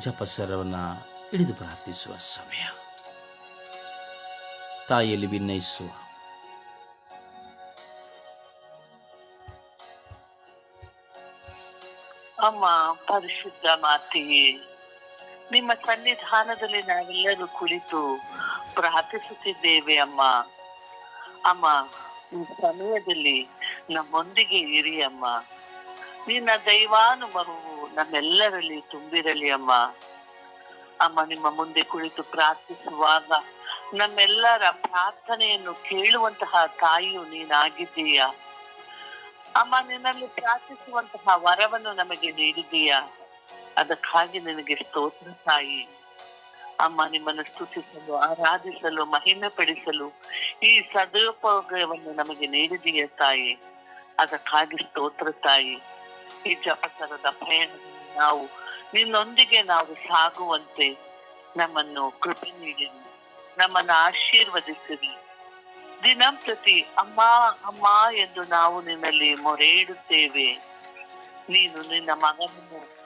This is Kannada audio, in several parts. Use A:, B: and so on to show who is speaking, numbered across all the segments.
A: ಜಪಸರವನ್ನು ಹಿಡಿದು ಪ್ರಾರ್ಥಿಸುವ ಸಮಯ. ತಾಯಿಯಲ್ಲಿ ಭಿನ್ನಯಿಸುವ
B: ಅಮ್ಮ, ಪರಿಶುದ್ಧ ಮಾತೆಯೇ, ನಿಮ್ಮ ಸನ್ನಿಧಾನದಲ್ಲಿ ನಾವೆಲ್ಲರೂ ಕುಳಿತು ಪ್ರಾರ್ಥಿಸುತ್ತಿದ್ದೇವೆ ಅಮ್ಮ. ಅಮ್ಮ, ಈ ಸಮಯದಲ್ಲಿ ನಮ್ಮೊಂದಿಗೆ ಇರಿ ಅಮ್ಮ. ನಿನ್ನ ದೈವಾನುಭವವು ನಮ್ಮೆಲ್ಲರಲ್ಲಿ ತುಂಬಿರಲಿ ಅಮ್ಮ. ಅಮ್ಮ, ನಿಮ್ಮ ಮುಂದೆ ಕುಳಿತು ಪ್ರಾರ್ಥಿಸುವಾಗ ನಮ್ಮೆಲ್ಲರ ಪ್ರಾರ್ಥನೆಯನ್ನು ಕೇಳುವಂತಹ ತಾಯಿಯು ನೀನಾಗಿದ್ದೀಯ? ಅಮ್ಮ, ನಿನ್ನಲ್ಲಿ ಪ್ರಾರ್ಥಿಸುವಂತಹ ವರವನ್ನು ನಮಗೆ ನೀಡಿದೀಯ ಅದಕ್ಕಾಗಿ ನಿನಗೆ ಸ್ತೋತ್ರ ತಾಯಿ. ಅಮ್ಮ, ನಿಮ್ಮನ್ನು ಸ್ತುತಿಸಲು, ಆರಾಧಿಸಲು ಮಹಿಮೆ ಪಡಿಸಲು ಈ ಸದುಪಯೋಗವನ್ನು ನಮಗೆ ನೀಡಿದೀಯ ತಾಯಿ? ಅದಕ್ಕಾಗಿ ಸ್ತೋತ್ರ ತಾಯಿ. ಈ ಜಪಸರದ ಪ್ರಯಾಣದಲ್ಲಿ ನಾವು ನಿನ್ನೊಂದಿಗೆ ನಾವು ಸಾಗುವಂತೆ ನಮ್ಮನ್ನು ಕೃಪೆ ನೀಡಿರಿ ನಮ್ಮನ್ನು ಆಶೀರ್ವದಿಸಿರಿ. ದಿನಂಪ್ರತಿ ಅಮ್ಮ ಅಮ್ಮ ಎಂದು ನಾವು ನಿನ್ನಲ್ಲಿ ಮೊರೆ ಇಡುತ್ತೇವೆ ನೀನು ನಿನ್ನ ಮಗನನ್ನು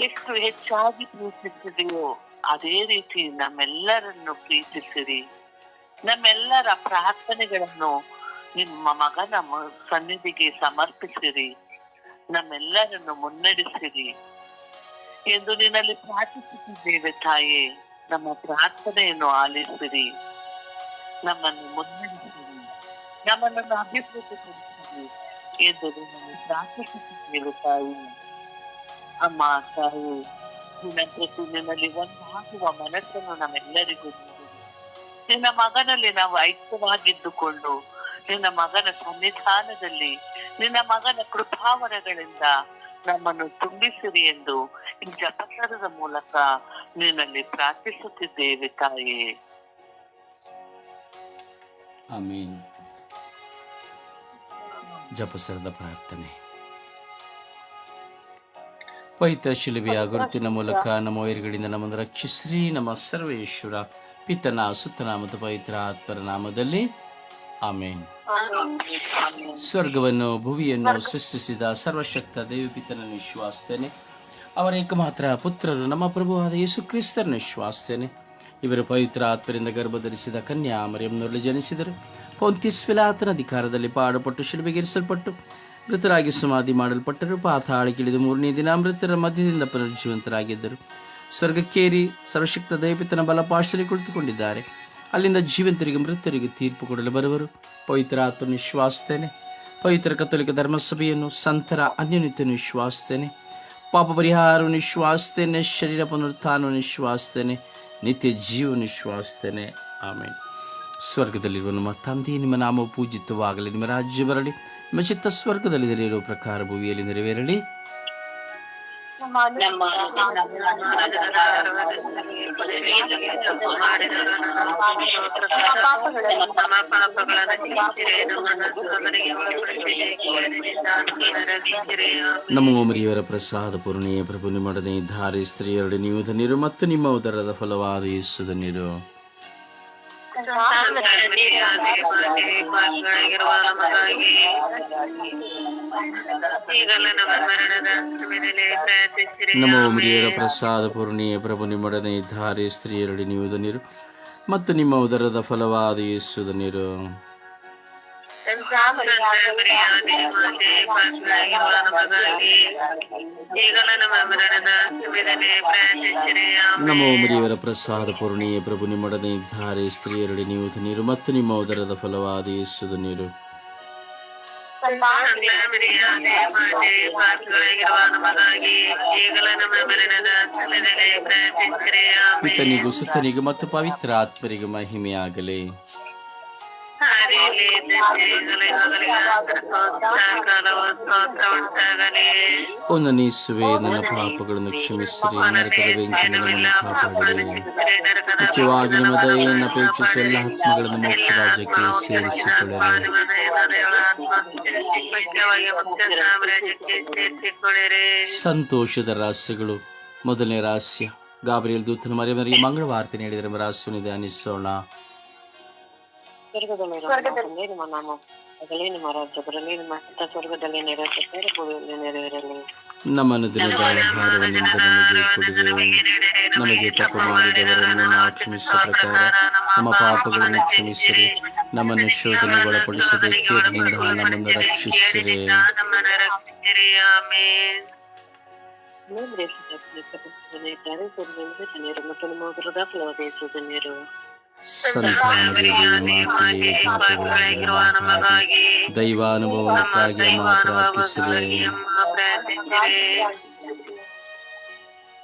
B: ಎಷ್ಟು ಹೆಚ್ಚಾಗಿ ಪ್ರೀತಿಸಿದೆಯೋ ಅದೇ ರೀತಿ ನಮ್ಮೆಲ್ಲರನ್ನು ಪ್ರೀತಿಸಿರಿ. ನಮ್ಮೆಲ್ಲರ ಪ್ರಾರ್ಥನೆಗಳನ್ನು ನಿಮ್ಮ ಮಗನ ಸನ್ನಿಧಿಗೆ ಸಮರ್ಪಿಸಿರಿ. ನಮ್ಮೆಲ್ಲರನ್ನು ಮುನ್ನಡೆಸಿರಿ ಎಂದು ನಿನ್ನಲ್ಲಿ ಪ್ರಾರ್ಥಿಸುತ್ತಿದ್ದೇವೆ ತಾಯಿ. ನಮ್ಮ ಪ್ರಾರ್ಥನೆಯನ್ನು ಆಲಿಸಿರಿ. ನಮ್ಮನ್ನು ಮುನ್ನಡೆಸಿರಿ. ನಮ್ಮನ್ನು ಅಭಿವೃದ್ಧಿಪಡಿಸಿರಿ ಎಂದು ನಿನ್ನಲ್ಲಿ ಪ್ರಾರ್ಥಿಸುತ್ತಿದ್ದೇವೆ ತಾಯಿ. ಅಮ್ಮ, ತಾಯಿ ನಿನ್ನ ಪ್ರತಿ ನಿನ್ನಲ್ಲಿ ಒಂದಾಗುವ ಮನಸ್ಸನ್ನು ನಮ್ಮೆಲ್ಲರಿಗೂ ನಿನ್ನ ಮಗನಲ್ಲಿ ನಾವು ಐಕ್ಯವಾಗಿದ್ದುಕೊಂಡು, ನಿನ್ನ ಮಗನ ಸನ್ನಿಧಾನದಲ್ಲಿ ನಿನ್ನ ಮಗನ ಕೃಪಾವರಗಳಿಂದ ನಮ್ಮನ್ನು ತುಂಬಿಸಿರಿ ಎಂದು ಜಪಸರದ ಮೂಲಕ ನಿನ್ನಲ್ಲಿ ಪ್ರಾರ್ಥಿಸುತ್ತಿದ್ದೇವೆ ತಾಯಿ.
A: ಜಪಸರದ ಪ್ರಾರ್ಥನೆ. ಪವಿತ್ರ ಶಿಲುಬೆಯ ಗುರುತಿನ ಮೂಲಕ ನಮ್ಮ ವೈರ್ಗಳಿಂದ ನಮ್ಮನ್ನು ರಕ್ಷಿಸ್ರಿ. ನಮ್ಮ ಸರ್ವೇಶ್ವರ, ಪಿತನ ಸುತ್ತನ ಮತ್ತು ಪವಿತ್ರ ಆತ್ಮರ ನಾಮದಲ್ಲಿ. ಆಮೇನ್. ಸ್ವರ್ಗವನ್ನು, ಭುವಿಯನ್ನು ಸೃಷ್ಟಿಸಿದ ಸರ್ವಶಕ್ತ ದೇವಪಿತನನ್ನು ವಿಶ್ವಾಸ್ತೇನೆ. ಅವರ ಏಕಮಾತ್ರ ಪುತ್ರರು, ನಮ್ಮ ಪ್ರಭುವಾದ ಯೇಸು ಕ್ರಿಸ್ತರನ್ನು ವಿಶ್ವಾಸ್ತೇನೆ. ಇವರು ಪವಿತ್ರ ಆತ್ಮರಿಂದ ಗರ್ಭಧರಿಸಿದ ಕನ್ಯಾ ಮರಿಯಮ್ಮನಲ್ಲಿ ಜನಿಸಿದರು. ಪೌಂತಿಸ್ವಿಲಾತನ ಅಧಿಕಾರದಲ್ಲಿ ಪಾಡುಪಟ್ಟು ಶಿಲುಬೆಗೇರಿಸಲ್ಪಟ್ಟು, ಮೃತರಾಗಿ ಸಮಾಧಿ ಮಾಡಲ್ಪಟ್ಟರು. ಪಾತಾಳಕ್ಕಿಳಿದು ಮೂರನೇ ದಿನ ಮೃತರ ಮಧ್ಯದಿಂದ ಪುನರ್ಜೀವಂತರಾಗಿದ್ದರು ಸ್ವರ್ಗಕ್ಕೇರಿ ಸರ್ವಶಕ್ತ ದೇವಿತನ ಬಲ ಪಾಶಲಿ ಕುಳಿತುಕೊಂಡಿದ್ದಾರೆ. ಅಲ್ಲಿಂದ ಜೀವಂತರಿಗೆ ಮೃತರಿಗೆ ತೀರ್ಪು ಕೊಡಲು ಬರುವರು. ಪವಿತ್ರ ಆತ್ಮ ವಿಶ್ವಾಸ್ತೇನೆ. ಪವಿತ್ರ ಕತ್ತೋಲಿಕ ಧರ್ಮಸಭೆಯನ್ನು ಸಂತರ ಅನ್ಯೋನ್ಯತೆಯನ್ನು ವಿಶ್ವಾಸ್ತೇನೆ. ಪಾಪ ಪರಿಹಾರ ವಿಶ್ವಾಸ್ತೇನೆ. ಶರೀರ ಪುನರುತ್ಥಾನವನ್ನು ವಿಶ್ವಾಸ್ತೇನೆ. ನಿತ್ಯ ಜೀವ ವಿಶ್ವಾಸ್ತೇನೆ. ಆಮೇಲೆ ಸ್ವರ್ಗದಲ್ಲಿರುವ ನಮ್ಮ ತಂದೆ, ನಿಮ್ಮ ನಾಮ ಪೂಜಿತವಾಗಲಿ. ನಿಮ್ಮ ರಾಜ್ಯ ಬರಲಿ. ನಿಮ್ಮ ಚಿತ್ತ ಸ್ವರ್ಗದಲ್ಲಿ ಪ್ರಕಾರ ಭೂಮಿಯಲ್ಲಿ ನೆರವೇರಲಿ.
B: ನಮ್ಮ
A: ಮರಿಯವರ ಪ್ರಸಾದ ಪೂರ್ಣಿಯ ಪ್ರಭು ನಿಮ್ಮೊಡನೆ ನೀವು ಧನ್ಯರು ಮತ್ತು ನಿಮ್ಮ ಉದರದ ಫಲವಾದ ಯೇಸುದ ಧನ್ಯರು ನಮ್ಮ ಮರಿಯರ ಪ್ರಸಾದ ಪೂರ್ಣಿಯ ಪ್ರಭು ನಿಮ್ಮೊಡನೆ ಧಾರೆ ಸ್ತ್ರೀಯರಡಿ ನೀವು ನೀರು ಮತ್ತು ನಿಮ್ಮ ಉದರದ ಫಲವಾದ ಯೇಸು ಧನ್ಯರು. ನಮ್ಮ ಮರಿಯವರ ಪ್ರಸಾದ ಪೂರ್ಣೀಯ ಪ್ರಭು ನಿಮ್ಮೊಡನೆ ಇದ್ದಾರೆ. ಸ್ತ್ರೀಯರಡಿ ನೀವು ನೀರು ಮತ್ತು ನಿಮ್ಮ ಉದರದ ಫಲವಾದ ಯೇಸುದ ನೀರು ಪಿತನಿಗೂ ಸುತ್ತನಿಗೂ ಮತ್ತು ಪವಿತ್ರ ಆತ್ಮರಿಗೂ ಮಹಿಮೆಯಾಗಲಿ. ಒಂದನೇಸುವೆ ನನ್ನ ಪಾಪಗಳನ್ನು ಕ್ಷಮಿಸಿರಿ ನರಕದ ಬೆಂಕಿಯಿಂದ ನಮ್ಮನ್ನು ಕಾಪಾಡಿರಿ ಮುಖ್ಯವಾಗಿ ನಿಮ್ಮ ದಯೆಯನ್ನು ಅಪೇಕ್ಷಿಸುವ ಎಲ್ಲ ಆತ್ಮಗಳನ್ನು ಮೋಕ್ಷ ರಾಜ್ಯಕ್ಕೆ ಸೇರಿಸಿಕೊಳ್ಳಿರಿ ಸಂತೋಷದ ರಹಸ್ಯಗಳು ಮೊದಲನೇ ರಹಸ್ಯ ಗಾಬರಿಯಲ್ ದೂತನ ಮರೆ ಮರಿಗೆ ಮಂಗಳವಾರ್ತೆ ನೀಡಿದರೆ ರಹಸ್ಯವನ್ನು ಧ್ಯಾನಿಸೋಣ
B: ಸ್ವರ್ಗದಲ್ಲಿರುವ ನಮ್ಮ ನಾಮ
C: ಆಗಲಿ ನಿಮ್ಮ ರಾಜ್ಯ ಬರಲಿ ನಿಮ್ಮ ಚಿತ್ತ ಸ್ವರ್ಗದಲ್ಲಿ ನೆರವೇರುತ್ತಾರೆ ಭೂಮಿಯಲ್ಲಿ ನೆರವೇರಲಿ
D: ನಮ್ಮನ್ನು ದಿನದ ಆಹಾರವನ್ನಿಂದ ನಮಗೆ ಕೊಡುವೆವು ನಮಗೆ ತಪ್ಪು ಮಾಡಿದವರನ್ನು ನಾವು ಕ್ಷಮಿಸುವ ಪ್ರಕಾರ ನಮ್ಮ ಪಾಪಗಳನ್ನು ಕ್ಷಮಿಸಿರಿ ನಮ್ಮನ್ನು ಶೋಧನೆಗೆ ಒಳಪಡಿಸದೆ ಕೀರಿನಿಂದ ನಮ್ಮನ್ನು ರಕ್ಷಿಸಿರಿ
C: ಇನ್ನೊಂದು ಇದ್ದಾರೆ ಸ್ವರ್ಗದಿಂದ ಜನರು ಮತ್ತು ನಿಮ್ಮ ಉದರದ ಫಲವದೇಶದ ನೀರು
D: ಸಂತಾನಗಳಿಗೆ ಮಾತೆಯೇ ಪಾಪಗಳಾಗಿರುವ ನಮಗಾಗಿ ದೈವಾನುಭವಕ್ಕಾಗಿ ಅಮ್ಮ ಪ್ರಾರ್ಥಿಸಿರಿ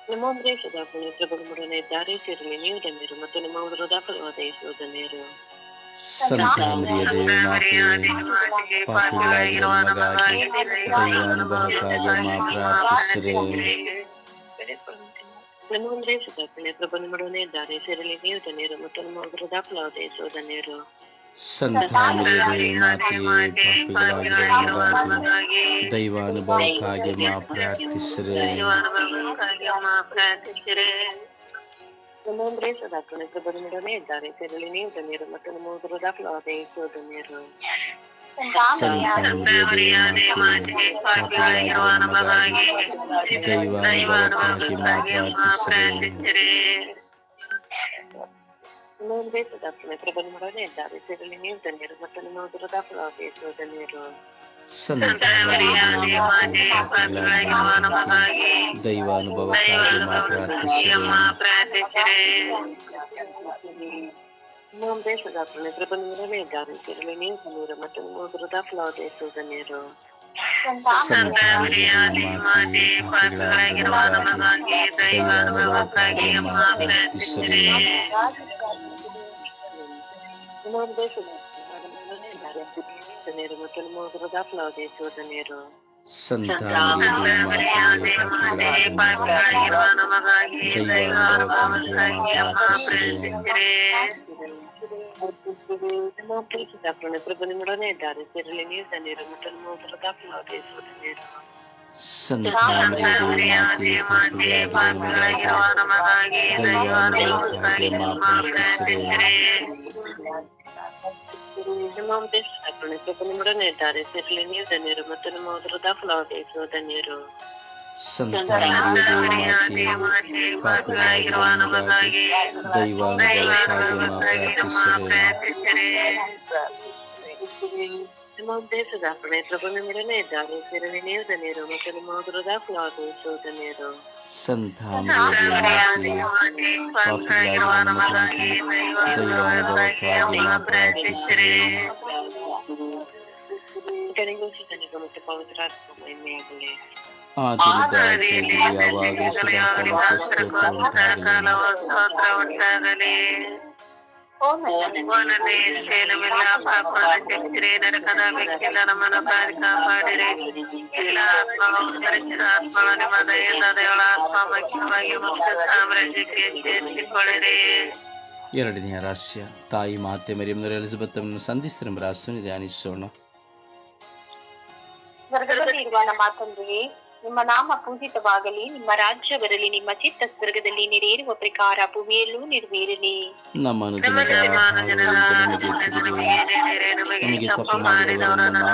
C: ನಿಮ್ಮ ದೇಶದ ಪುಣ್ಯಪ್ರಭುಗಳೊಡನೆ ಇದ್ದಾರೆ ಸೇರಲಿ ನೀವು ಧನ್ಯರು ಮತ್ತು ನಿಮ್ಮ ಉದರದ ಫಲವದೇಶದ ನೀರು
D: ಸಂತಾನರಿಗೆ ದೇವ ಮಾತೆಯೇ ಪಾಪಿಗಳಾಗಿರುವ ನಮಗಾಗಿ ದೈವಾನುಭವಕ್ಕಾಗಿ ಅಮ್ಮ ಪ್ರಾರ್ಥಿಸಿರಿ
C: ನಿಮ್ಮ ಪ್ರಬಂಧ ಪುಣ್ಯಪ್ರಭುಗಳೊಡನೆ ಇದ್ದಾರೆ ಸೇರಲಿ ನೀವು ಧನ್ಯರು ಮತ್ತು ನಮ್ಮ ಉದರದ ಫಲವದೇಶದ ನೀರು
D: ಧನ್ಯರು ಮಾತೆಯೇ ದೈವಾನುಭವಕ್ಕಾಗಿ ಅಮ್ಮ ಪ್ರಾರ್ಥಿಸಿರಿ.
C: ಇದ್ದಾರೆ ತೆರಳಿ ನೀವು ಧನ್ಯರು ಮತ್ತು ನಿಮ್ಮ ಉದರದ ಫಲವದೇಶದ ನೀರು
D: ಸಂತಾನರಿಗೆ ದೇವ ಮಾತೆಯೇ ಪಾಪಿಗಳಾಗಿರುವ ನಮಗಾಗಿ ದೈವಾನುಭವಕ್ಕಾಗಿ ಅಮ್ಮ ಪ್ರಾರ್ಥಿಸಿರಿ
C: ನಿಮ್ಮ ದೇಶದ ಪುಣ್ಯಪ್ರಭುಗಳೊಡನೆ ಇದ್ದಾರೆ ಸೇರಲಿ ನೀವು ಧನ್ಯರು ಮತ್ತು ನಿಮ್ಮ ಉದರದ ಫಲವದೇಶದ ನೀರು
D: ಸಂತಾನರಿಗೆ ದೇವ ಮಾತೆಯೇ ಪಾಪಿಗಳಾಗಿರುವ ನಮಗಾಗಿ ದೈವಾನುಭವಕ್ಕಾಗಿ ಅಮ್ಮ ಪ್ರಾರ್ಥಿಸಿರಿ
C: ನಿಮ್ಮ ದೇಶದ ಪುಣ್ಯಪ್ರಭುಗಳೊಡನೆ ಇದ್ದಾರೆ ಸೇರಲಿ ನೀವು ಧನ್ಯರು ಮತ್ತು ನಿಮ್ಮ ಉದರದ ಫಲವದೇಶದ ನೀರು
D: ಸಂತಾನರಿಗೆ ದೇವ ಮಾತೆಯೇ ಪಾಪಿಗಳಾಗಿರುವ ನಮಗಾಗಿ ದೈವಾನುಭವಕ್ಕಾಗಿ ಅಮ್ಮ ಪ್ರಾರ್ಥಿಸಿರಿ
C: ನಿಮ್ಮ ದೇಶದ ಪುಣ್ಯಪ್ರಭುಗಳೊಡನೆ ಇದ್ದಾರೆ ಸೇರಲಿ ನೀವು ಧನ್ಯರು ಮತ್ತು ನಿಮ್ಮ ಉದರದ ಫಲವದೇಶದ ನೀರು
D: ಸಂತಾನರಿಗೆ ದೇವ ಮಾತೆಯೇ ಪಾಪಿಗಳಾಗಿರುವ ನಮಗಾಗಿ ದೈವಾನುಭವಕ್ಕಾಗಿ ಅಮ್ಮ ಪ್ರಾರ್ಥಿಸಿರಿ
C: Mă opriți dacă ne trebuie numărul ne, dar țările mie să ne
D: rământăm mă trăda până la de sot ne
C: Mă opriți dacă ne trebuie numărul ne, dar țările mie să ne
D: rământăm mă trăda până la de sot ne ಮಾತೆಯೇ ಪಾಪಿಗಳಾಗಿರುವ ನಮಗಾಗಿ ದೈವಾನುಭವಕ್ಕಾಗಿ ಅಮ್ಮ ಪ್ರಾರ್ಥಿಸಿರಿ
C: ನಿಮ್ಮ ದೇಶದ ಪುಣ್ಯಪ್ರಭುಗಳೊಡನೆ ಇದ್ದಾರೆ ಸೇರಲಿ ನೀವು ಧನ್ಯರು ಮತ್ತು ನಿಮ್ಮ ಉದರದ ಫಲವದೇಶದ ನೀರು
D: ಸಂತಾನರಿಗೆ ದೇವ ಮಾತೆಯೇ ಪಾಪಿಗಳಾಗಿರುವ ನಮಗಾಗಿ ದೈವಾನುಭವಕ್ಕಾಗಿ ಅಮ್ಮ ಪ್ರಾರ್ಥಿಸಿರಿ
C: ಕಡೆಗೂ ಸಿದ್ಧನಿಗೂ ಮತ್ತು ಪವಿತ್ರಾತ್ಮ ಮಹಿಮೆಯಾಗಲಿ
D: ಆದಿಯಿಂದ ಯಾವಾಗ ಸದಾಕಾಲ
E: ಉಂಟಾಗಲಿ ಓನನೇ ಶೇಲವಿಲ್ಲ ಪಾಪದ ಶಕ್ತಿರೇ ನರಕದ ವ್ಯಕ್ತಿಲ್ಲ ನಮ್ಮನ್ನು ಕಾರಿ ಕಾಪಾಡಿರಿ ಎಲ್ಲ ಆತ್ಮಗಳು ಪರಿಚಿತ ಆತ್ಮಗಳ ನಿಮ್ಮ ದಯೆಯಿಂದ ದೇವಳ ಆತ್ಮ ಮುಖ್ಯವಾಗಿ ಮುಕ್ತ ಸಾಮ್ರಾಜ್ಯಕ್ಕೆ ಸೇರಿಸಿಕೊಳ್ಳಿರಿ
D: ಎರಡನೆಯ ರಹಸ್ಯ ತಾಯಿ ಮಾತೆ ಮರಿಯಮ್ಮನವರು ಎಲಿಜಬೆತ್ತನ್ನು ಸಂಧಿಸಿದ ರಹಸ್ಯವನ್ನು ಧ್ಯಾನಿಸೋಣ
E: ಸ್ವರ್ಗದಲ್ಲಿ ಇರುವ ನಮ್ಮ ತಂದೆಯೇ ನಿಮ್ಮ ನಾಮ ಪೂಜಿತವಾಗಲಿ ನಿಮ್ಮ ರಾಜ್ಯ ಬರಲಿ ನಿಮ್ಮ ಚಿತ್ತ ಸ್ವರ್ಗದಲ್ಲಿ ನೆರೆಯಿರುವ ಪ್ರಕಾರ ಭೂಮಿಯಲ್ಲೂ ನೆರವೇರಲಿ.
D: ನಮ್ಮ ನಮಗೆ ತಪ್ಪು ಮಾಡಿದವರನ್ನು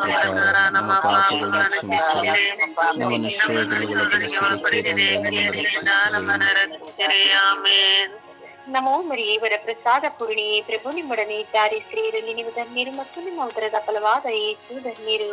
D: ಪ್ರಕಾರ ನಮ್ಮ ಪಾಪಗಳನ್ನು ನಮ್ಮನ್ನು
E: ನಮೋ ಮರಿಯವರ ಪ್ರಸಾದ ಪೂರ್ಣಿಯೇ ಪ್ರಭು ನಿಮ್ಮೊಡನೆ ಇದ್ದಾರೆ. ಸ್ತ್ರೀಯರಲ್ಲಿ ನೀವು ಧನ್ಯರು ಮತ್ತು ನಿಮ್ಮ ಉದರದ ಫಲವಾದ ಏಸು ಧನ್ಯರು.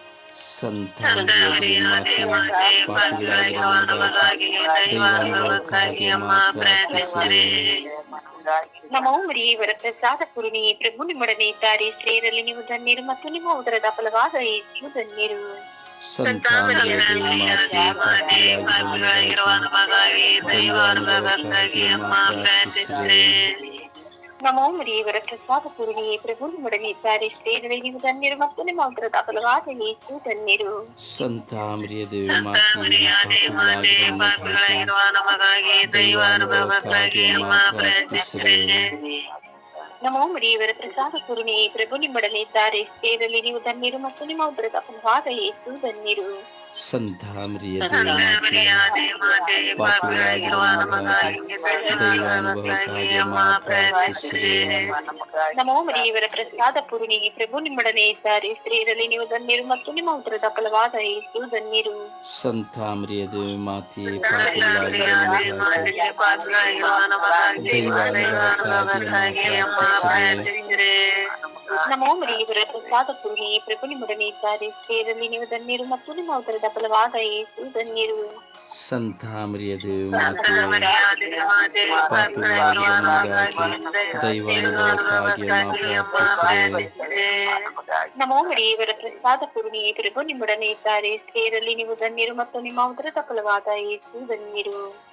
D: ಸಂತಾನರಿಗೆ ದೇವ ಮಾತೆಯೇ ಪಾಪಿಗಳಾಗಿರುವ ನಮಗಾಗಿ ದೈವಾನುಭವಕ್ಕಾಗಿ ಅಮ್ಮ ಪ್ರಾರ್ಥಿಸಿರಿ
E: ಪ್ರಸಾದ ಪೂರ್ಣಿಯೇ ಪ್ರಭು ನಿಮ್ಮೊಡನೆ ಇದ್ದಾರೆ ಸ್ತ್ರೀಯರಲ್ಲಿ ನೀವು ಧನ್ಯರು ಮತ್ತು ನಿಮ್ಮ ಉದರದ ಫಲವಾದ ಯೇಸು ಧನ್ಯರು
D: ನಮಗಾಗಿ ದೈವಾನುಭವಕ್ಕಾಗಿ ಅಮ್ಮ ಪ್ರಾರ್ಥಿಸಿರಿ
E: ನಮೋ ಮರಿಯವರ ಪ್ರಸಾದ ಪೂರ್ಣಿಯೇ ಪ್ರಭು ನಿಮ್ಮೊಡನೆ ಇದ್ದಾರೆ ಸ್ತ್ರೀಯರಲ್ಲಿ ನೀವು ಧನ್ಯರು ಮತ್ತು ನಿಮ್ಮ ಉದರದ ಫಲವಾದ ನೀವು ಧನ್ಯರು
D: ಸಂತಾಮರಿಯ ದೇವಿ ನಮಗಾಗಿ ದೈವಾನುಭವಕ್ಕಾಗಿ
E: ಮರಿಯವರ ಪ್ರಸಾದ ಪೂರ್ಣಿ ಪ್ರಭು ನಿಮ್ಮೊಡನೆ ಇದ್ದಾರೆ ಸ್ತ್ರೀಯರಲ್ಲಿ ನೀವು ಧನ್ಯರು ಮತ್ತು ನಿಮ್ಮ ಉದರದ ಫಲವಾದ ಯೇಸು ಧನ್ಯರು
A: ಸಂತ ಮರಿಯ
F: ಮರಿಯಾದೆ ಮಾತೆ ಪಾಪಿಗಳಾಗಿರುವ ನಮಗಾಗಿ ದೈವಾನುಭವಕ್ಕಾಗಿ ಅಮ್ಮ ಪ್ರಾರ್ಥಿಸಿರಿ.
E: ನಮೋ ಮರಿಯವರ ಪ್ರಸಾದ ಪೂರ್ಣಿ ಪ್ರಭು ನಿಮ್ಮೊಡನೆ ಇದ್ದಾರೆ. ಸ್ತ್ರೀಯರಲ್ಲಿ ನೀವು ಧನ್ಯರು ಮತ್ತು ನಿಮ್ಮ ಉದರದ ಫಲವಾದ ಯೇಸು ಧನ್ಯರು.
A: ಸಂತ ಮರಿಯ ದೇವಿ ಮಾತೆ
E: ನಮೋ ಮರಿಯವರ ಪ್ರಸಾದ ಪೂರ್ಣಿ ಪ್ರಭು ನಿಮ್ಮೊಡನೆ ಇದ್ದಾರೆ. ಸ್ತ್ರೀಯರಲ್ಲಿ ನೀವು ಧನ್ಯರು ಮತ್ತು ನಿಮ್ಮ ಉದರದ
A: ಮಾತೆ
F: ಪಾಪಿಗಳಾಗಿರುವ
A: ದೈವಾನುಭವಕ್ಕಾಗಿ ಅಮ್ಮ ಪ್ರಾರ್ಥಿಸಿರಿ
E: ನಮೋ ಮರಿಯವರ ಪ್ರಸಾದ ಪೂರ್ಣಿ ಪ್ರಭು ನಿಮ್ಮೊಡನೆ ಇದ್ದಾರೆ ಸ್ತ್ರೀಯರಲ್ಲಿ ನೀವು ಧನ್ಯರು ಮತ್ತು ನಿಮ್ಮ ಉದರದ ಫಲವಾದ ಯೇಸು ಧನ್ಯರು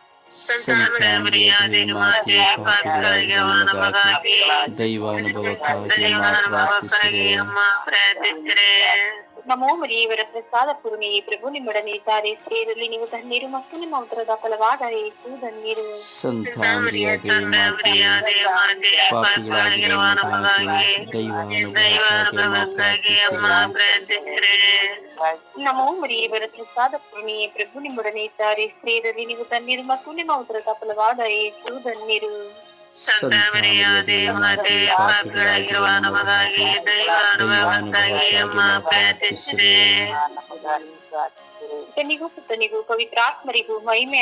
A: ದೈವಾನುಭವಕ್ಕಾಗಿ ಪ್ರಾರ್ಥಿಸಿರಿ
E: ನಮೋ ಮರಿಯವರ ಪ್ರಸಾದ ಪೂರ್ಣಿ ಪ್ರಭು ನಿಮ್ಮೊಡನೆ ಇದ್ದಾರೆ ಸ್ತ್ರೀಯರಲ್ಲಿ ನೀವು ಧನ್ಯರು ಮತ್ತು ನಿಮ್ಮ ಉದರದ ಫಲವಾದ ಯೇಸು ಧನ್ಯರು
A: ಸಂತ ಮರಿಯ ದೇವಿ ಮಾತೆ ಪಾಪಿಗಳಾಗಿರುವ ನಮಗಾಗಿ ದೈವಾನುಭವಕ್ಕಾಗಿ ಅಮ್ಮ ಪ್ರಾರ್ಥಿಸಿರಿ
E: ನಮೋ ಮರಿಯವರ ಪ್ರಸಾದ ಪೂರ್ಣಿ ಪ್ರಭು ನಿಮ್ಮೊಡನೆ ಇದ್ದಾರೆ ಸ್ತ್ರೀಯರಲ್ಲಿ ನೀವು ಧನ್ಯರು ಮತ್ತು ನಿಮ್ಮ ಉದರದ ಫಲವಾದ ಯೇಸು ಧನ್ಯರು
A: ಸಂತ ಮರಿಯ ದೇವಿ ಮಾತೆ ಪಾಪಿಗಳಾಗಿರುವ ನಮಗಾಗಿ ದೈವಾನುಭವಕ್ಕಾಗಿ ಅಮ್ಮ ಪ್ರಾರ್ಥಿಸಿರಿ
E: ತನಿಗೂ ಪುತ್ತನಿಗೂ ಪವಿತ್ರಾತ್ಮರಿಗೂ ಮಹಿಮೆ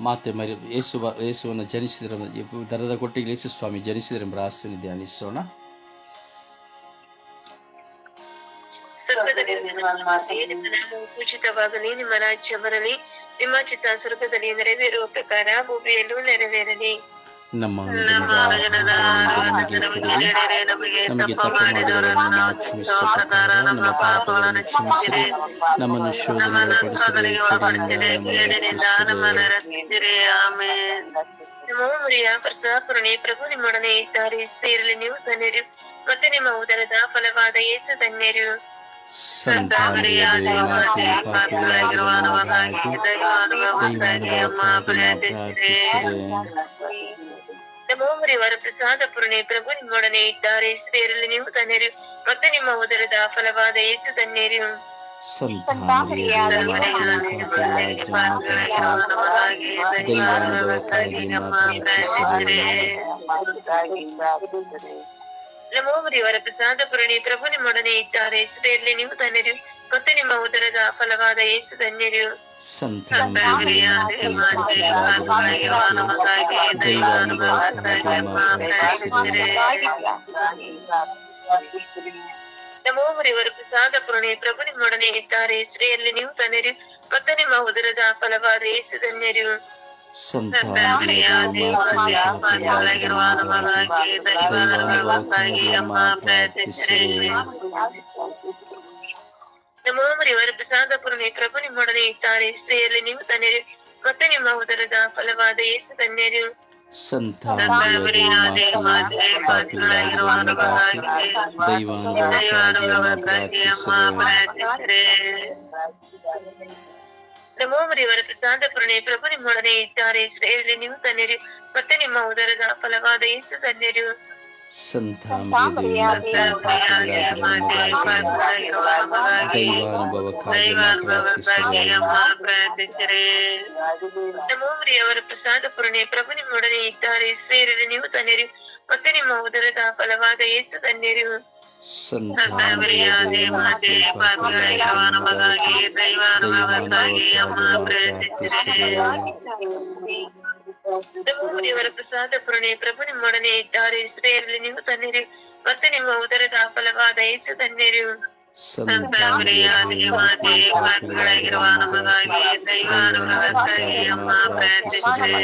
A: ಮಾತೆ ಮರಿ ಯೇಸು ಯೇಸುವನ್ನು ಜನಿಸಿದರೆ ದರದ ಕೊಟ್ಟಿಗೆ ಯೇಸು ಸ್ವಾಮಿ ಜನಿಸಿದರೆ ಎಂಬ ರಹಸ್ಯವನ್ನು ಧ್ಯಾನಿಸೋಣ.
F: ಪೂಜಿತವಾಗಲಿ, ನಿಮ್ಮ ರಾಜ್ಯ ಬರಲಿ, ನಿಮ್ಮ ಚಿತ್ತ ಸ್ವರ್ಗದಲ್ಲಿ ನೆರವೇರುವ ಪ್ರಕಾರ ಭೂಮಿಯಲ್ಲೂ ನೆರವೇರಲಿ.
A: ನಮ್ಮ ನಮಗೆ ತಪ್ಪು ಮಾಡಿದವರನ್ನು ಕ್ಷಮಿಸುವ ಪ್ರಕಾರ ನಮ್ಮ ಪಾಪಗಳನ್ನು ಕ್ಷಮಿಸಿರಿ. ನಮ್ಮನ್ನು ಶೋಧನೆಗೆ ಪಡಿಸಿರಿ ಕಡೆಯಿಂದ ನಮ್ಮನ್ನು ರಕ್ಷಿಸಿರಿ.
F: ನಮೋ ಮರಿಯ ಪ್ರಸಾಪುರಣೆ ಪ್ರಭು ನಿಮ್ಮೊಡನೆ ಇದ್ದಾರೆ. ನೀವು ಧನ್ಯರು ಮತ್ತೆ ನಿಮ್ಮ ಉದರದ ಫಲವಾದ ಯೇಸು ಧನ್ಯರು
A: ಸಂತ ಮರಿಯ ದೇವಿ ಮಾತೆ ಪಾಪಿಗಳಾಗಿರುವ ನಮಗಾಗಿ ದೈವಾನುಭವಕ್ಕಾಗಿ ಅಮ್ಮ ಪ್ರಾರ್ಥಿಸಿರಿ
F: ನಮೋ ಮರಿಯವರ ಪ್ರಸಾದ ಪೂರ್ಣೆ ಪ್ರಭು ನಿಮ್ಮೊಡನೆ ಇದ್ದಾರೆ. ಸ್ತ್ರೀಯರಲ್ಲಿ ನೀವು ತನ್ನೇರಿ ಮತ್ತೆ ನಿಮ್ಮ ಉದರದ ಫಲವಾದ ಯೇಸು
A: ತನ್ನೇರಿ. ಪ್ರಾರ್ಥಿಸಿರಿ
F: ಪ್ರಸಾದ ಪುರಣಿ ಪ್ರಭು ನಿಮ್ಮೊಡನೆ ಇದ್ದಾರೆ. ಸ್ತ್ರೀಯರಲ್ಲಿ ನೀವು ಧನ್ಯರು ಮತ್ತೆ ನಿಮ್ಮ ಉದರದ ಫಲವಾದ ಯೇಸು ಧನ್ಯರು
A: ಸಂತ ಮರಿಯ ದೇವಿ ಮಾತೆ ಪಾಪಿಗಳಾಗಿರುವ ನಮಗಾಗಿ ದೈವಾನುಭವಕ್ಕಾಗಿ ಅಮ್ಮ ಪ್ರಾರ್ಥಿಸಿರಿ
F: ನಮೋ ಮರಿಯವರ ಪ್ರಸಾದ ಪೂರ್ಣೆ ಪ್ರಭು ನಿಮ್ಮೊಡನೆ ಇದ್ದಾರೆ ಸ್ತ್ರೀಯರಲ್ಲಿ ನೀವು ಧನ್ಯರು ಮತ್ತೆ ನಿಮ್ಮ ಉದರದ ಫಲವಾದ ಯೇಸು ಧನ್ಯರು
A: ಸಂತ
F: ನಮೋ ಮರಿಯವರ ಪ್ರಸಾದ ಪೂರ್ಣೆ ಪ್ರಭು ನಿಮ್ಮೊಡನೆ ಇದ್ದಾರೆ ಸ್ತ್ರೀಯರಲ್ಲಿ ನೀವು ಧನ್ಯರು ಮತ್ತೆ ನಿಮ್ಮ ಉದರದ ಫಲವಾದ ಯೇಸು ಧನ್ಯರು
A: ಸಂತ ಮರಿಯ ದೇವಿ ಮಾತೆ ಪಾಪಿಗಳಾಗಿರುವ ನಮಗಾಗಿ ದೈವಾನುಭವಕ್ಕಾಗಿ ಅಮ್ಮ ಪ್ರಾರ್ಥಿಸಿರಿ
F: ನಮೋ ಮರಿಯವರ ಪ್ರಸಾದ ಪೂರ್ಣೆ ಪ್ರಭು ನಿಮ್ಮೊಡನೆ ಇದ್ದಾರೆ ಸ್ತ್ರೀಯರಲ್ಲಿ ನೀವು ಧನ್ಯರು ಮತ್ತೆ ನಿಮ್ಮ ಉದರದ ಫಲವಾದ ಯೇಸು ಧನ್ಯರು
A: ಸಂತ ಮರಿಯ ದೇವಿ ಮಾತೆ ಪಾಪಿಗಳಾಗಿರುವ ದೈವಾನುಭವಕ್ಕಾಗಿ ಅಮ್ಮ ಪ್ರಾರ್ಥಿಸಿರಿ
F: ನಮೋ ಮರಿಯವರ ಪ್ರಸಾದ ಪೂರ್ಣೆ ಪ್ರಭು ನಿಮ್ಮೊಡನೆ ಇದ್ದಾರೆ ಸ್ತ್ರೀಯರಲ್ಲಿ ನೀವು ತನ್ನಿರಿ ಮತ್ತೆ ನಿಮ್ಮ ಉದರದ ಫಲವಾದ ಯೇಸು ಧನ್ಯರು
A: ಸಂತ ಮರಿಯ ದೇವಿ ಮಾತೆ ಪಾಪಿಗಳಾಗಿರುವ ನಮಗಾಗಿ ದೈವಾನುಭವಕ್ಕಾಗಿ ಅಮ್ಮ ಪ್ರಾರ್ಥಿಸಿರಿ
F: ನಮೋ ಮರಿಯವರ ಪ್ರಸಾದ ಪೂರ್ಣೆ ಪ್ರಭು ನಿಮ್ಮೊಡನೆ ಇದ್ದಾರೆ ಸ್ತ್ರೀಯರಲ್ಲಿ ನೀವು ಧನ್ಯರು ಮತ್ತೆ ನಿಮ್ಮ ಉದರದ ಫಲವಾದ ಯೇಸು ಧನ್ಯರು
A: ಸಂತ ಮರಿಯ ದೇವಿ ಮಾತೆ ಪಾಪಿಗಳಾಗಿರುವ ನಮಗಾಗಿ ದೈವಾನುಭವಕ್ಕಾಗಿ ಅಮ್ಮ ಪ್ರಾರ್ಥಿಸಿರಿ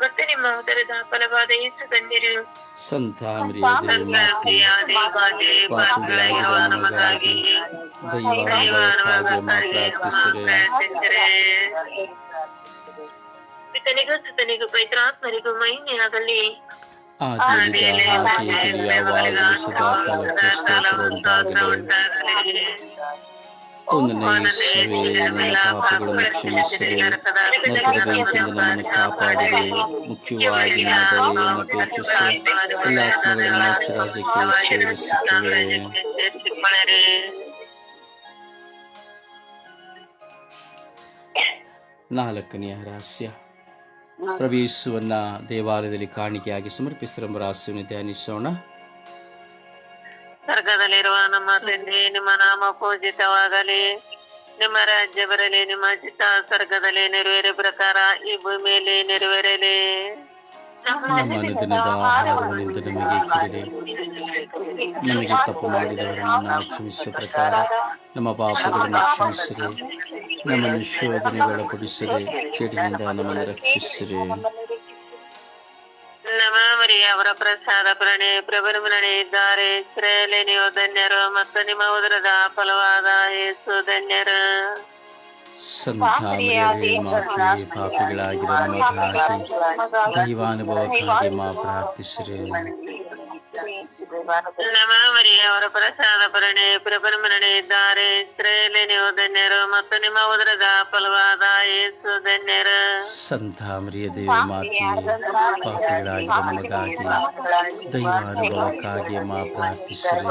D: ಮತ್ತೆ ನಿಮ್ಮ ಉದರದ ಫಲವಾದ ಯೇಸು ಧನ್ಯರು
A: ಸಂತ
D: ಪಾಪಿಗಳಾಗಿರುವ ನಮಗಾಗಿ ಪಿತನಿಗೂ ಸುತನಿಗೂ ಪವಿತ್ರಾತ್ಮರಿಗೂ
A: ಮಹಿಮೆಯಾಗಲಿ ಹಾಗೆ ಯಾವಾಗಲೂ ಸದಾ ಸ್ತೋತ್ರ ಉಂಟಾಗಲಿ ಒಂದನೇ ಯೇಸುವೆ ನನ್ನ ಪಾಪಗಳನ್ನು ಕ್ಷಮಿಸಿರಿ ನರಕದ ಬೆಂಕಿಯಿಂದ ನಮ್ಮನ್ನು ಕಾಪಾಡಿರಿ ಮುಖ್ಯವಾಗಿ ನನ್ನ ದಯೆಯನ್ನು ಅಪೇಕ್ಷಿಸಿ ಎಲ್ಲ ಆತ್ಮಗಳನ್ನು ಮೋಕ್ಷ ರಾಜ್ಯಕ್ಕೆ ಸೇರಿಸುತ್ತೇವೆ ನಾಲ್ಕನೆಯ ರಹಸ್ಯ ಪ್ರವೇಶವನ್ನ ದೇವಾಲಯದಲ್ಲಿ ಕಾಣಿಕೆಯಾಗಿ ಸಮರ್ಪಿಸಿರುವ ರಹಸ್ಯವನ್ನು ಧ್ಯಾನಿಸೋಣ
D: ಸ್ವರ್ಗದಲ್ಲಿರುವ ನಮ್ಮ ತಂದೆ, ನಿಮ್ಮ ನಾಮ ಪೂಜಿತವಾಗಲಿ. ನಿಮ್ಮ ರಾಜ್ಯ ಬರಲಿ, ನಿಮ್ಮ ಚಿತ್ತ ಸ್ವರ್ಗದಲ್ಲಿ ನೆರವೇರೋ ಪ್ರಕಾರ ಈ ಭೂಮಿಯಲ್ಲಿ ನೆರವೇರಲಿ.
A: ನಮ್ಮ ಅನುದಿನದ ಆಹಾರಗಳಿಂದ ನಮಗೆ ನಮಗೆ ತಪ್ಪು ಮಾಡಿದವರನ್ನು ಕ್ಷಮಿಸುವ ಪ್ರಕಾರ ನಮ್ಮ ಪಾಪಗಳನ್ನು ಕ್ಷಮಿಸಿರಿ. ನಮ್ಮನ್ನು ಶೋಧನೆಗೆ ಪಡಿಸಿರಿ ಕೇಟಿನಿಂದ ನಮ್ಮನ್ನು ರಕ್ಷಿಸಿರಿ.
D: ನಮ್ಮ ಮರಿಯ ಅವರ ಪ್ರಸಾದ ಪ್ರಣಿ ಪ್ರಭು ಮರಣೆ ಇದ್ದಾರೆ. ಇಸ್ರಾಯೇಲೇ ನೀವು ಧನ್ಯರು ಮತ್ತು ನಿಮ್ಮ ಉದರದ ಫಲವಾದ ಯೇಸು ಧನ್ಯರು.
A: ಸಂತ ಮರಿಯವೇ ಮಾತೆ ಪಾಪಿಗಳಾಗಿರೋ ನಮಗಾಗಿ ದೈವಾನುಭವಕ್ಕಾಗಿ ಮಾ ಪ್ರಾರ್ಥಿಸಿರಿ
D: ನಮ್ಮ ಮರಿಯ ಅವರ ಪ್ರಸಾದ ಪ್ರಣೆ ಪ್ರಭು ಮರಣೆ ಇದ್ದಾರೆ ಇಸ್ರಾಯೇಲೇ ನೀವು ಧನ್ಯರು ಮತ್ತು ನಿಮ್ಮ ಉದರದ ಫಲವಾದ ಯೇಸು ಧನ್ಯರು
A: ಸಂತ ಮರಿಯದೇವಿ ಮಾತೆ ಪಾಪಿಗಳಾಗಿರೋ ನಮಗಾಗಿ ದೈವಾನುಭವಕ್ಕಾಗಿ ಮಾ ಪ್ರಾರ್ಥಿಸಿರಿ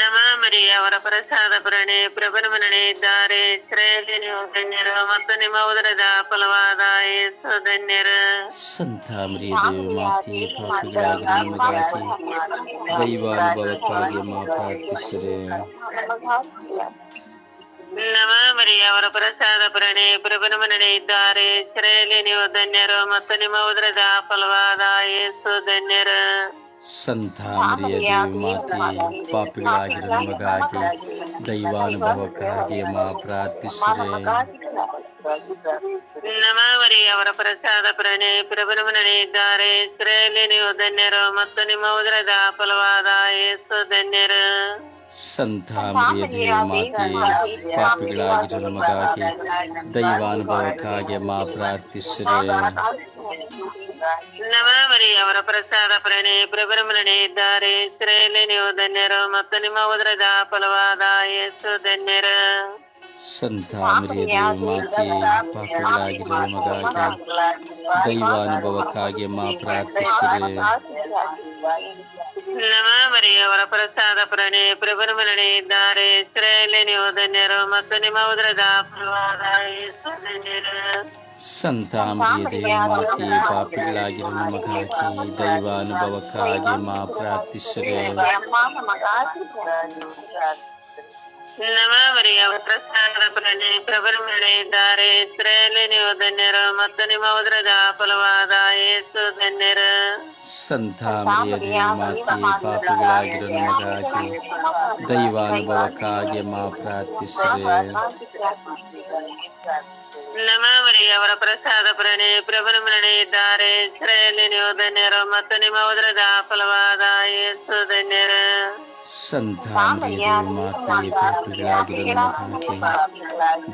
D: ನಮ್ಮ ಮರಿಯ ಅವರ ಪ್ರಸಾದ ಪ್ರಣೆ ಪ್ರಭು ಮರಣೆ ಇದ್ದಾರೆ ಇಸ್ರಾಯೇಲೇ ನೀವು ಧನ್ಯರು ಮತ್ತು ನಿಮ್ಮ ಉದರದ ಫಲವಾದ ಯೇಸು ಧನ್ಯರು
A: ಸಂತ ಮರಿಯದೇವಿ ಮಾತೆ ಪಾಪಿಗಳಾಗಿರೋ ನಮಗಾಗಿ ದೈವಾನುಭವಕ್ಕಾಗಿ ಮಾ ಪ್ರಾರ್ಥಿಸಿರಿ
D: ನಮ ಮರಿಯ ಅವರ ಪ್ರಸಾದ ಪ್ರಣೆ ಪ್ರಭು ಮರಣೆ ಇದ್ದಾರೆ ಇಸ್ರಾಯೇಲೇ ನೀವು ಧನ್ಯರು ಮತ್ತು ನಿಮ್ಮ ಉದರದ ಫಲವಾದ ಯೇಸು ಧನ್ಯರು
A: ಸಂತ ಮರಿಯದೇವಿ ಮಾತೆ ಪಾಪಿಗಳಾಗಿರೋ ನಮಗಾಗಿ ದೈವಾನುಭವಕ್ಕಾಗಿ ಮಾ ಪ್ರಾರ್ಥಿಸಿರಿ.
D: ನಮಾವರಿ ಮರಿಯ ಅವರ ಪ್ರಸಾದ ಪ್ರಣೆ ಪ್ರಭು ಮರಣೆ ಇದ್ದಾರೆ. ಇಸ್ರಾಯೇಲೇ ನೀವು ಧನ್ಯರು ಮತ್ತು ನಿಮ್ಮ ಉದರದ ಫಲವಾದ ಯೇಸು ಧನ್ಯರು.
A: ಸಂತ ಮರಿಯದೇವಿ ಮಾತೆ ಪಾಪಿಗಳಾಗಿರೋ ನಮಗಾಗಿ ದೈವಾನುಭವಕ್ಕಾಗಿ ಮಾ ಪ್ರಾರ್ಥಿಸಿರಿ.
D: ಅವರ ಪ್ರಸಾದ ಪ್ರಣೆ ಪ್ರಭು ಮರಣೆ ಇದ್ದಾರೆ. ಇಸ್ರೇಲಿ ನೀವು ಧನ್ಯರು ಮತ್ತು ನಿಮ್ಮ ಉದರದ ಫಲವಾದ ಯೇಸು ಧನ್ಯರು.
A: ಸಂತ ಮರಿಯದೇವಿ ಮಾತೆ ಪಾಪಿಗಳಾಗಿರೋ ನಮಗಾಗಿ ದೈವಾನುಭವಕ್ಕಾಗಿ ಮಾ ಪ್ರಾರ್ಥಿಸಿರಿ
D: ನಮ ಮರಿಯ ಅವರ ಪ್ರಸಾದ ಪ್ರಣೆ ಪ್ರಭು ಮರಣೆ ಇದ್ದಾರೆ ಇಸ್ರಾಯೇಲೇ ನೀವು ಧನ್ಯರು ಮತ್ತು ನಿಮ್ಮ ಉದರದ ಫಲವಾದ ಯೇಸು ಧನ್ಯರು
A: ಸಂತ ಮರಿಯದೇವಿ ಮಾತೆ ಪಾಪಿಗಳಾಗಿರೋ ನಮಗಾಗಿ ದೈವಾನುಭವಕ್ಕಾಗಿ ಮಾ ಪ್ರಾರ್ಥಿಸಿರಿ
D: ನಮ ಮರಿಯ ಅವರ ಪ್ರಸಾದ ಪ್ರಣೆ ಮರಣೆ ಇದ್ದಾರೆ. ಇಸ್ರಾಯೇಲೇ ನೀವು ಧನ್ಯರು ಮತ್ತು ನಿಮ್ಮ ಉದರದ ಫಲವಾದ ಏಸು ಧನ್ಯರು.
A: ಸಂತ ಮಾತೆ, ಪಾಪಿಗಳಾಗಿರೋ ನಮಗಾಗಿ ದೈವಾನುಭವಕ್ಕಾಗಿ ಮಾ ಪ್ರಾರ್ಥಿಸಿರಿ.
D: ನಮ ಅವರ ಪ್ರಸಾದ ಪ್ರಣೆ ಪ್ರಭು ಮರಣೆ ಇದ್ದಾರೆ. ಇಸ್ರಾಯೇಲೇ ನೀವು ಧನ್ಯರು ಮತ್ತು ನಿಮ್ಮ ಉದರದ ಫಲವಾದ ಯೇಸು ಧನ್ಯರು.
A: ಸಂತ ಮರಿಯದೇವಿ ಮಾತೆ ಪಾಪಿಗಳಾಗಿರೋ ನಮಗಾಗಿ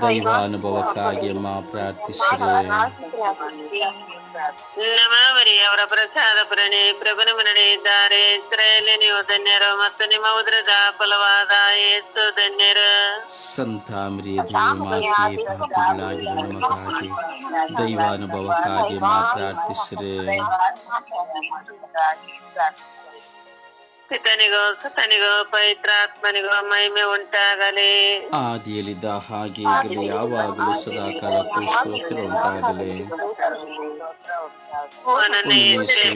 A: ದೈವಾನುಭವಕ್ಕಾಗಿ ಮಾ
D: ಪ್ರಾರ್ಥಿಸಿದೆ ನಮಾವರಿ ಅವರ ಪ್ರಸಾದ ಪ್ರಣಿ ಪ್ರಭುನ ಮರಣೆ ಇದ್ದಾರೆ. ಇಸ್ರಾಯೇಲೇ ನೀವು ಧನ್ಯರು ಮತ್ತು ನಿಮ್ಮ ಉದರದ ಫಲವಾದ ಯೇಸು ಧನ್ಯರು.
A: संतामृधिमाथी पापिलाजनमकाति दैवानुभवकाति मात्रार्थिश्रेय
D: ಪಿತನಿಗೋ ಸುತನಿಗೋ ಪವಿತ್ರಾತ್ಮನಿಗೋ ಮಹಿಮೆ ಉಂಟಾಗಲಿ.
A: ಆದಿಯಲ್ಲಿದ್ದ ಹಾಗೆ ಈಗಲೂ ಯಾವಾಗಲೂ ಸದಾ ಸ್ತೋತ್ರ ಉಂಟಾಗಲಿ.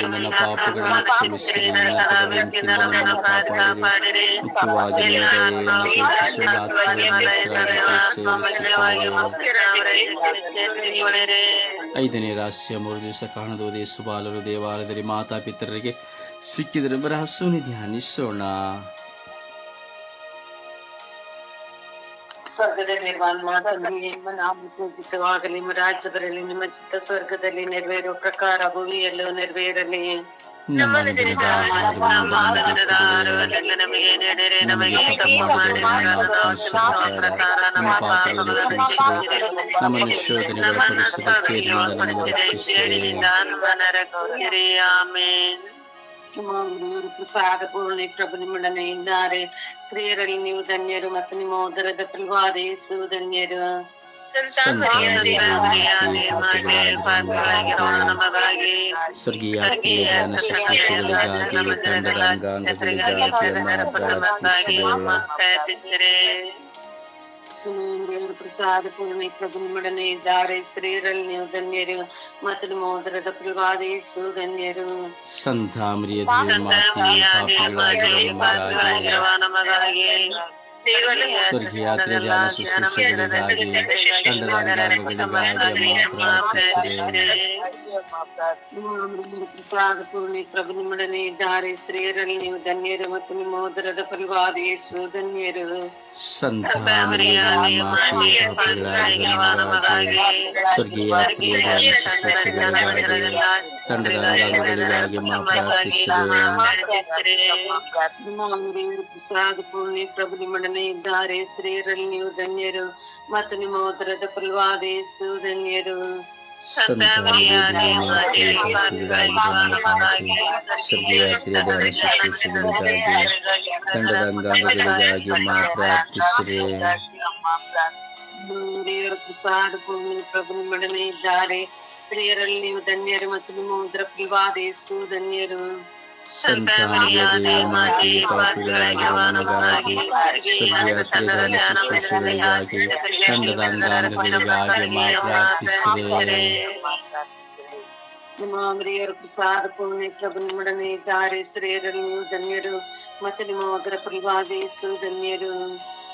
D: ನನ್ನ
A: ಪಾಪಗಳನ್ನು ಕಾಪಾಡಿರಿ. ಮುಖ್ಯವಾಗಿ ಐದನೇ ರಾಶಿಯ ಮೂರು ದಿವಸ ಸುಬಾಲರು ದೇವಾಲಯದಲ್ಲಿ ಮಾತಾಪಿತರರಿಗೆ ಸಿಕ್ಕಿದರೆ ರಹಸ್ಯವನ್ನು ಧ್ಯಾನಿಸೋಣ
G: ಸ್ವರ್ಗದಲ್ಲಿರುವ ನಮ್ಮ ತಂದೆಯೇ, ನಿಮ್ಮ ನಾಮ ಪೂಜಿತವಾಗಲಿ ನಿಮ್ಮ ರಾಜ್ಯ ಬರಲಿ ನಿಮ್ಮ ಚಿತ್ತ ಸ್ವರ್ಗದಲ್ಲಿ ನೆರವೇರುವ ಪ್ರಕಾರ ಭೂಮಿಯಲ್ಲೂ ನೆರವೇರಲಿ
A: ನಮ್ಮ ಅನುದಿನದ ಆಹಾರವನ್ನು ನಮಗೆ ಕೊಡು.
D: ನಮಗೆ ನೀಡಿರಿ
A: ನಮಗೆ
D: ನಮಗೆ
A: ತಪ್ಪು
D: ತಪ್ಪು
A: ಮಾಡಿದವರನ್ನು
D: ಮಾಡಿದವರನ್ನು
A: ಪ್ರಕಾರ ನಮ್ಮ ಪಾಪಗಳನ್ನು ಕ್ಷಮಿಸಿರಿ ನಮ್ಮನ್ನು ಶೋಧನೆಗಳ
G: ದೇವರು ಪ್ರಸಾದ ಪೂರ್ಣಿ ಪ್ರಭು ನಿಮ್ಮೊಡನೆ ಇದ್ದಾರೆ. ಸ್ತ್ರೀಯರಲ್ಲಿ ನೀವು ಧನ್ಯರು ಮತ್ತು ನಿಮ್ಮ ಉದರದ ಫಲವಾದ ಯೇಸು ಧನ್ಯರು.
A: ಸ್ವರ್ಗೀಯ ಶುಶ್ರೂಷೆಗಳಿಗಾಗಿ ತಂಡದ ಅಂಗಾಂಗಗಳಿಗಾಗಿ
G: ದೇವರು ಪ್ರಸಾದ ಪೂರ್ಣಿ ಪ್ರಭು ನಿಮ್ಮೊಡನೆ ಇದ್ದಾರೆ ಸ್ತ್ರೀಯರಲ್ಲಿ ನೀವು ಧನ್ಯರು ಮತ್ತು ನಿಮ್ಮ ಉದರದ ಫಲವಾದ ಯೇಸು ಧನ್ಯರು
A: ಸಂತಾಮರಿಯ ದೇವ ಮಾತೆಯೇ ಪಾಪಿಗಳಾಗಿರುವ ನಮಗಾಗಿ ಸ್ವರ್ಗೀಯ ಧ್ಯಾನ ಶುಶ್ರೂಷೆಗಳಿಗಾಗಿ ತಂಡದ ಅಂಗಾಂಗಗಳಿಗಾಗಿ ಅಮ್ಮ ಪ್ರಾರ್ಥಿಸಿರಿ
G: ದೇವರು ಪ್ರಸಾದ ಪೂರ್ಣಿ ಪ್ರಭು ನಿಮ್ಮೊಡನೆ ಇದ್ದಾರೆ ಸ್ತ್ರೀಯರಲ್ಲಿ ನೀವು ಧನ್ಯರು ಮತ್ತು ನಿಮ್ಮ ಉದರದ ಫಲವಾದ ಯೇಸು ಧನ್ಯರು
A: ನಮಗಾಗಿ ಸ್ವರ್ಗೀಯ ತಂಡದ
G: ದೇವರು ಪ್ರಸಾದ ಪೂರ್ಣಿ ಪ್ರಭು ನಿಮ್ಮೊಡನೆ ಇದ್ದಾರೆ ಸ್ತ್ರೀಯರಲ್ಲಿ ನೀವು ಧನ್ಯರು. ಮತ್ತು ನಿಮ್ಮ ಉದರದ ಫಲವಾದ ಧನ್ಯರು.
A: ಸಂತಾಮರಿಯ ದೇವ ಮಾತೆಯೇ ಪಾಪಿಗಳಾಗಿರುವ ನಮಗಾಗಿ ಸ್ವರ್ಗೀಯ ಧ್ಯಾನ ಶುಶ್ರೂಷೆಗಳಿಗಾಗಿ ತಂಡದ ಅಂಗಾಂಗಗಳಿಗಾಗಿ ಅಮ್ಮ ಪ್ರಾರ್ಥಿಸಿರಿ
G: ದೇವರ ಪ್ರಸಾದ ಪೂರ್ಣಿ ಪ್ರಭು ನಿಮ್ಮೊಡನೆ ಇದ್ದಾರೆ ಸ್ತ್ರೀಯರಲ್ಲಿ ನೀವು ಧನ್ಯರು ಮತ್ತು ನಿಮ್ಮ ಉದರ ಫಲವಾದ ಯೇಸು ಧನ್ಯರು
A: ಮಾತೆಯೇ ಪಾಪಿಗಳಾಗಿರುವ ನಮಗಾಗಿ ಸ್ವರ್ಗೀಯ ಧ್ಯಾನ ಶುಶ್ರೂಷೆಗಳಿಗಾಗಿ ತಂಡದ ಅಂಗಾಂಗಗಳಿಗಾಗಿ ಪ್ರಾರ್ಥಿಸಿರಿ
G: ನಿಮ್ಮ ಮರಿಯರ ಪ್ರಸಾದ ಪುಣ್ಯ ಪ್ರಭು ನಿಮ್ಮೊಡನೆ ಇದ್ದಾರೆ ಸ್ತ್ರೀಯರನ್ನು ಧನ್ಯರು, ಮತ್ತು ನಿಮ್ಮ ಫಲವಾದ ಯೇಸು, ಧನ್ಯರು.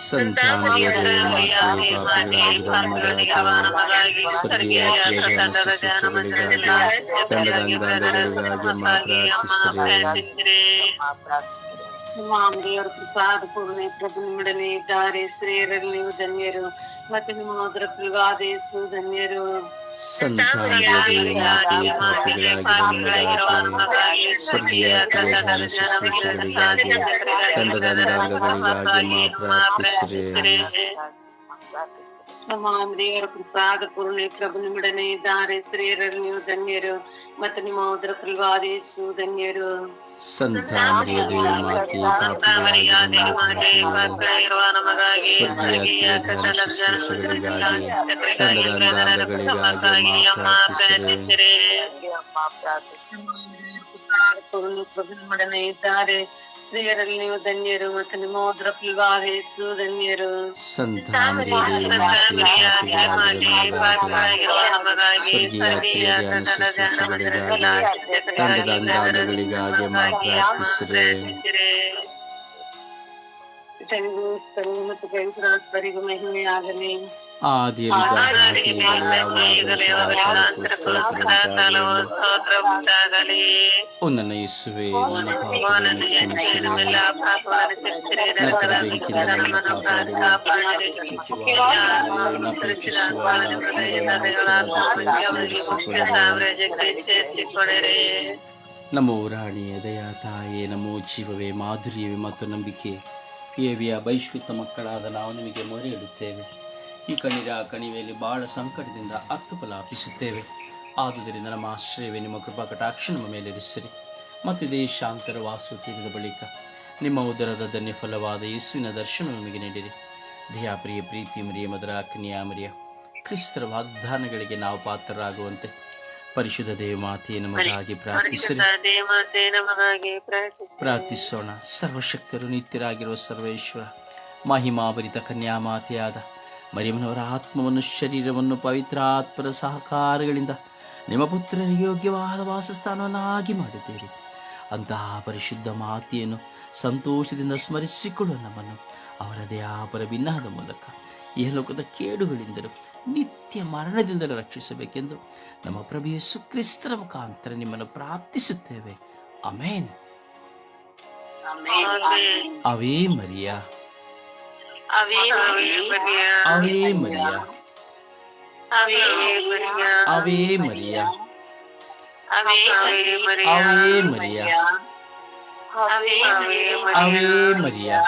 A: ಸಂತಾಮರಿಯ ದೇವ ಮಾತೆಯೇ ಪಾಪಿಗಳಾಗಿರುವ ನಮಗಾಗಿ ಸ್ವರ್ಗೀಯ ಧ್ಯಾನ ಶುಶ್ರೂಷೆಗಳಿಗಾಗಿ ತಂಡದ ಅಂಗಾಂಗಗಳಿಗಾಗಿ ಅಮ್ಮ ಪ್ರಾರ್ಥಿಸಿರಿ
G: ನಿಮ್ಮ ಮರಿಯರ ಪ್ರಸಾದ ಪೂರ್ಣಿ ಪ್ರಭು ನಿಮ್ಮೊಡನೆ ಇದ್ದಾರೆ ಸ್ತ್ರೀಯರಲ್ಲಿ ನೀವು ಧನ್ಯರು ಮತ್ತು ನಿಮ್ಮ ಉದರ ಫಲವಾದ ಯೇಸು ಧನ್ಯರು
A: ಸಂತಾಮರಿಯ ದೇವ ಮಾತೆಯೇ ಪಾಪಿಗಳಾಗಿರುವ ನಮಗಾಗಿ ಸ್ವರ್ಗೀಯ ಧ್ಯಾನ ಶುಶ್ರೂಷೆಗಳಿಗಾಗಿ ತಂಡದ ಅಂಗಾಂಗಗಳಿಗಾಗಿ ಅಮ್ಮ ಪ್ರಾರ್ಥಿಸಿರಿ
G: ನಮ್ಮ ದೇವರ ಪ್ರಸಾದ ಪೂರ್ಣ ಪ್ರಭು ನಿಮ್ಮೊಡನೆ ಇದ್ದಾರೆ. ಸ್ತ್ರೀಯರಲ್ಲಿ ನೀವು ಧನ್ಯರು ಮತ್ತು ನಿಮ್ಮ ಉದರ ಫಲವಾದ ಯೇಸು ಧನ್ಯರು. ಪೂರ್ಣಿ ಪ್ರಭು ನಿಮ್ಮೊಡನೆ ಇದ್ದಾರೆ. ಸ್ತ್ರೀಯರಲ್ಲಿ ನೀವು ಧನ್ಯರು ಮತ್ತು ನಿಮ್ಮ ಉದರ ಫಲವಾದ ಯೇಸು ಧನ್ಯರು
A: ಸಂತಾಮರಿಯ ದೇವ ಮಾತೆಯೇ ಪಾಪಿಗಳಾಗಿರುವ ನಮಗಾಗಿ ಸ್ವರ್ಗೀಯ ಧ್ಯಾನ ಶುಶ್ರೂಷೆಗಳಿಗಾಗಿ ತಂಡದ ಅಂಗಾಂಗಗಳಿಗಾಗಿ ಅಮ್ಮ ಪ್ರಾರ್ಥಿಸಿರಿ
G: ತಂಗು ತಂಗು ಮತ್ತು ಪವಿತ್ರಾತ್ಮರಿಗೂ
A: ನಮೋ ರಾಣಿಯ ದಯಾ ತಾಯೇ ನಮೋ ಜೀವವೇ ಮಾಧುರ್ಯವೇ ಮತ್ತು ನಂಬಿಕೆ. ಏವಿಯ ಬಹಿಷ್ಕೃತ ಮಕ್ಕಳಾದ ನಾವು ನಿಮಗೆ ಮೊರೆ ಇಡುತ್ತೇವೆ. ಈ ಕಣಿರ ಕಣಿವೆಯಲ್ಲಿ ಬಹಳ ಸಂಕಟದಿಂದ ಅತ್ತುಪಲಾಪಿಸುತ್ತೇವೆ ಆದುದರಿಂದ ನಮ್ಮ ಆಶ್ರಯವೇ ನಿಮ್ಮ ಕೃಪಾ ಕಟಾಕ್ಷ ನಮ್ಮ ಮೇಲೆ ಇರಿಸಿರಿ. ಮತ್ತು ಇದೇ ಶಾಂತರ ವಾಸು ತೀರಿದ ಬಳಿಕ ನಿಮ್ಮ ಉದರದ ಧನ್ಯ ಫಲವಾದ ಯೇಸುವಿನ ದರ್ಶನ ನಮಗೆ ನೀಡಿರಿ. ಧಿಯಾಪ್ರಿಯ ಪ್ರೀತಿ ಮರಿಯ ಮದರ ಕನ್ಯಾಮರಿಯ ಕ್ರಿಸ್ತರ ವಾಗ್ದಾನಗಳಿಗೆ ನಾವು ಪಾತ್ರರಾಗುವಂತೆ ಪರಿಶುದ್ಧ ದೇವ ಮಾತೆಯ ನಮಗಾಗಿ ಪ್ರಾರ್ಥಿಸಿರಿ. ಪ್ರಾರ್ಥಿಸೋಣ. ಸರ್ವಶಕ್ತರು ನಿತ್ಯರಾಗಿರುವ ಸರ್ವೇಶ್ವರ ಮಹಿಮಾಭರಿತ ಕನ್ಯಾಮಾತೆಯಾದ ಮರಿಯಮ್ಮನವರ ಆತ್ಮವನ್ನು ಶರೀರವನ್ನು ಪವಿತ್ರ ಆತ್ಮರ ಸಹಕಾರಗಳಿಂದ ನಿಮ್ಮ ಪುತ್ರರಿಗೆ ಯೋಗ್ಯವಾದ ವಾಸಸ್ಥಾನವನ್ನಾಗಿ ಮಾಡಿದ್ದೀರಿ. ಅಂತಹ ಪರಿಶುದ್ಧ ಮಾತೆಯನ್ನು ಸಂತೋಷದಿಂದ ಸ್ಮರಿಸಿಕೊಳ್ಳುವ ನಮ್ಮನ್ನು ಅವರದೇ ಆಪರ ಭಿನ್ನಹದ ಮೂಲಕ ಈ ಲೋಕದ ಕೇಡುಗಳಿಂದಲೂ ನಿತ್ಯ ಮರಣದಿಂದಲೂ ರಕ್ಷಿಸಬೇಕೆಂದು ನಮ್ಮ ಪ್ರಭು ಯೇಸು ಕ್ರಿಸ್ತರ ಮುಖಾಂತರ ನಿಮ್ಮನ್ನು ಪ್ರಾರ್ಥಿಸುತ್ತೇವೆ.
D: Amen
A: Ave Maria.
D: Ave Maria
A: Ave Maria
D: Ave Maria
A: Ave Maria
D: Ave Maria